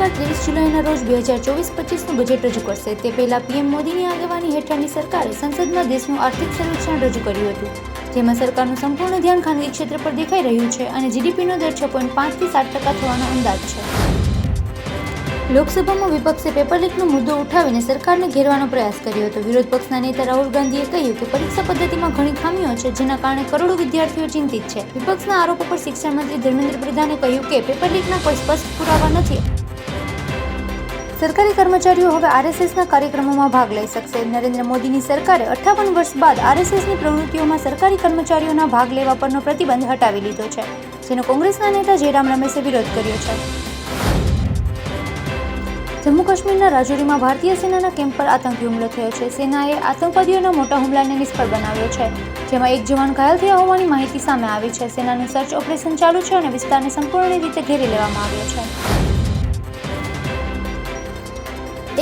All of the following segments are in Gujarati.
સરકાર ત્રીસ જુલાઈના રોજ બે હજાર ચોવીસ પચીસનું બજેટ રજૂ કરશે. તે પહેલાં પીએમ મોદીની આગેવાની હેઠળની સરકારે સંસદમાં દેશનું આર્થિક સર્વેક્ષણ રજૂ કર્યું હતું. જેમાં સરકારનું સંપૂર્ણ ધ્યાન ખાનગી ક્ષેત્ર પર દેખાઈ રહ્યું છે અને જીડીપીનો દર છ પોઈન્ટ પાંચથી સાત ટકા થવાનો અંદાજ છે. લોકસભામાં વિપક્ષે પેપર લીકનો મુદ્દો ઉઠાવીને સરકારને ઘેરવાનો પ્રયાસ કર્યો હતો. વિરોધ પક્ષના નેતા રાહુલ ગાંધીએ કહ્યું કે પરીક્ષા પદ્ધતિમાં ઘણી ખામીઓ છે, જેના કારણે કરોડો વિદ્યાર્થીઓ ચિંતિત છે. વિપક્ષના આરોપો પર શિક્ષણ મંત્રી ધર્મેન્દ્ર પ્રધાને કહ્યું કે પેપર લીકના કોઈ સ્પષ્ટ પુરાવા નથી. સરકારી કર્મચારીઓ હવે આરએસએસના કાર્યક્રમોમાં ભાગ લઈ શકશે. નરેન્દ્ર મોદીની સરકારે અઠ્ઠાવન વર્ષ બાદ આરએસએસની પ્રવૃત્તિઓમાં સરકારી કર્મચારીઓના ભાગ લેવા પરનો પ્રતિબંધ હટાવી લીધો છે, જેનો કોંગ્રેસના નેતા જયરામ રમેશે વિરોધ કર્યો છે. જમ્મુ કાશ્મીરના રાજૌરીમાં ભારતીય સેનાના કેમ્પ પર આતંકી હુમલો થયો છે. સેનાએ આતંકવાદીઓના મોટા હુમલાને નિષ્ફળ બનાવ્યો છે, જેમાં એક જવાન ઘાયલ થયા હોવાની માહિતી સામે આવી છે. સેનાનું સર્ચ ઓપરેશન ચાલુ છે અને વિસ્તારને સંપૂર્ણ રીતે ઘેરી લેવામાં આવ્યો છે.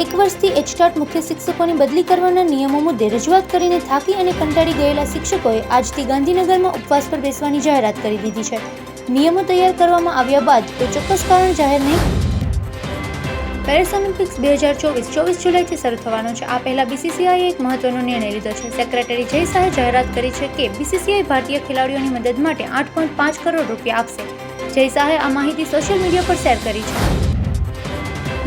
એક વર્ષથી એચટાટ મુખ્ય શિક્ષકોની બદલી કરવાના નિયમો મુદ્દે રજૂઆત કરીને થાકી અને કંટાળી ગયેલા શિક્ષકોએ આજથી ગાંધીનગરમાં ઉપવાસ પર બેસવાની જાહેરાત કરી દીધી છે. નિયમો તૈયાર કરવામાં આવ્યા બાદ કોઈ ચોક્કસ કારણ જાહેર નહીં. પેરિસ ઓલિમ્પિક્સ બે હજાર ચોવીસ ચોવીસ જુલાઈથી શરૂ થવાનો છે. આ પહેલા બીસીસીઆઈએ એક મહત્વનો નિર્ણય લીધો છે. સેક્રેટરી જય શાહે જાહેરાત કરી છે કે બીસીસીઆઈ ભારતીય ખેલાડીઓની મદદ માટે આઠ પોઈન્ટ પાંચ કરોડ રૂપિયા આપશે. જય શાહે આ માહિતી સોશિયલ મીડિયા પર શેર કરી છે.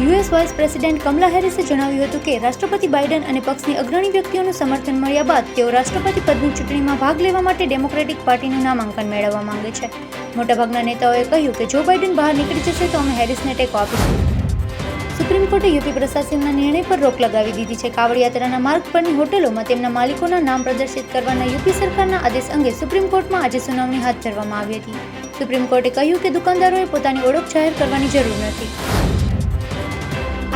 યુએસ વાઇસ પ્રેસિડેન્ટ કમલા હેરિસે જણાવ્યું હતું કે રાષ્ટ્રપતિ બાઇડન અને પક્ષની અગ્રણી વ્યક્તિઓનું સમર્થન મળ્યા બાદ તેઓ રાષ્ટ્રપતિ પદની ચૂંટણીમાં ભાગ લેવા માટે ડેમોક્રેટિક પાર્ટીનું નામાંકન મેળવવા માંગે છે. મોટાભાગના નેતાઓએ કહ્યું કે જો બાઇડન બહાર નીકળી જશે તો અમે હેરિસને ટેકો આપીશું. સુપ્રીમ કોર્ટે યુપી પ્રશાસનના નિર્ણય પર રોક લગાવી દીધી છે. કાવડ યાત્રાના માર્ગ પરની હોટેલોમાં તેમના માલિકોના નામ પ્રદર્શિત કરવાના યુપી સરકારના આદેશ અંગે સુપ્રીમ કોર્ટમાં આજે સુનાવણી હાથ ધરવામાં આવી હતી. સુપ્રીમ કોર્ટે કહ્યું કે દુકાનદારોએ પોતાની ઓળખ જાહેર કરવાની જરૂર નથી.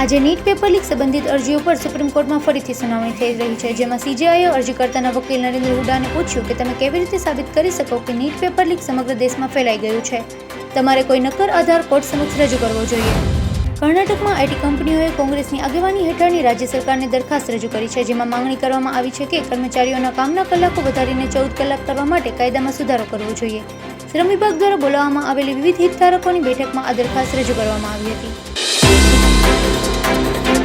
આજે નીટ પેપર લીક સંબંધિત અરજીઓ પર સુપ્રીમ કોર્ટમાં ફરીથી સુનાવણી થઈ રહી છે, જેમાં સીજેઆઈએ અરજીકર્તાના વકીલ નરેન્દ્ર હુડાને પૂછ્યું કે તમે કેવી રીતે સાબિત કરી શકો કે નીટ પેપર લીક સમગ્ર દેશમાં ફેલાઈ ગયું છે? તમારે કોઈ નક્કર આધાર કોર્ટ સમક્ષ રજૂ કરવો જોઈએ. કર્ણાટકમાં આઈટી કંપનીઓએ કોંગ્રેસની આગેવાની હેઠળની રાજ્ય સરકારને દરખાસ્ત રજૂ કરી છે, જેમાં માંગણી કરવામાં આવી છે કે કર્મચારીઓના કામના કલાકો વધારીને ચૌદ કલાક કરવા માટે કાયદામાં સુધારો કરવો જોઈએ. શ્રમ વિભાગ દ્વારા બોલાવવામાં આવેલી વિવિધ હિતધારકોની બેઠકમાં આ દરખાસ્ત રજૂ કરવામાં આવી હતી. Thank you.